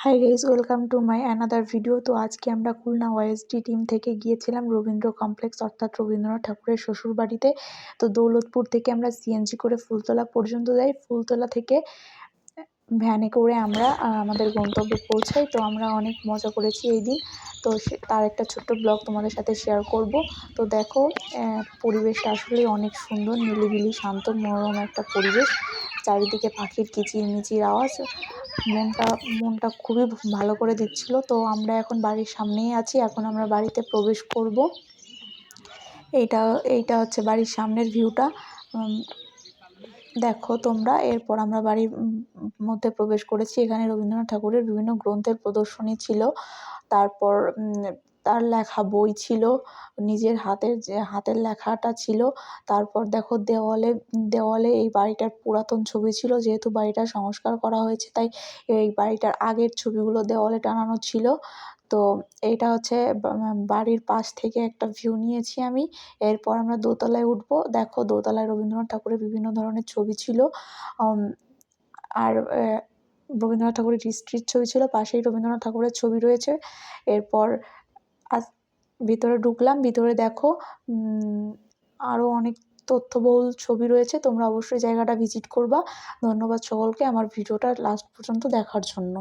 Hi guys welcome to my another video তো আজকে আমরা খুলনা ওয়াইএসডি টিম থেকে গিয়েছিলাম রবীন্দ্র কমপ্লেক্স অর্থাৎ রবীন্দ্রনাথ ঠাকুরের শ্বশুর বাড়িতে। তো দৌলতপুর থেকে আমরা সিএনজি করে ফুলতলা পর্যন্ত যাই। ফুলতলা থেকে ভ্যানে করে আমরা আমাদের গন্তব্যে পৌঁছাই। তো আমরা অনেক মজা করেছি এই দিন। তো তার একটা ছোট্ট ব্লগ তোমাদের সাথে শেয়ার করব। তো দেখো পরিবেশটা আসলেই অনেক সুন্দর, নিলিবিলি, শান্ত, মনোরম একটা পরিবেশ। চারিদিকে পাখির কিচিরমিচির আওয়াজ। মনটা মনটা খুবই ভালো করে দিচ্ছিল। তো আমরা এখন বাড়ির সামনেই আছি। এখন আমরা বাড়িতে প্রবেশ করব। এইটা এইটা হচ্ছে বাড়ির সামনের ভিউটা। দেখো তোমরা, এরপর আমরা বাড়ির মধ্যে প্রবেশ করেছি। এখানে রবীন্দ্রনাথ ঠাকুরের বিভিন্ন গ্রন্থের প্রদর্শনী ছিল। তারপর তার লেখা বই ছিল, নিজের হাতের যে, হাতের লেখাটা ছিল। তারপর দেখো দেওয়ালে দেওয়ালে এই বাড়িটার পুরাতন ছবি ছিল, যেহেতু বাড়িটা সংস্কার করা হয়েছে, তাই এই বাড়িটার আগের ছবিগুলো দেওয়ালে টানানো ছিল। তো এইটা হচ্ছে বাড়ির পাশ থেকে একটা ভিউ নিয়েছি আমি। এরপর আমরা দোতলায় উঠবো। দেখো দোতলায় রবীন্দ্রনাথ ঠাকুরের বিভিন্ন ধরনের ছবি ছিল। আর রবীন্দ্রনাথ ঠাকুরের হিস্ট্রির ছবি ছিল, পাশেই রবীন্দ্রনাথ ঠাকুরের ছবি রয়েছে। এরপর আস ভিতরে ঢুকলাম, ভিতরে দেখো আরও অনেক তথ্যবহুল ছবি রয়েছে, তোমরা অবশ্যই জায়গাটা ভিজিট করবা। ধন্যবাদ সকলকে, আমার ভিডিওটা লাস্ট পর্যন্ত দেখার জন্য।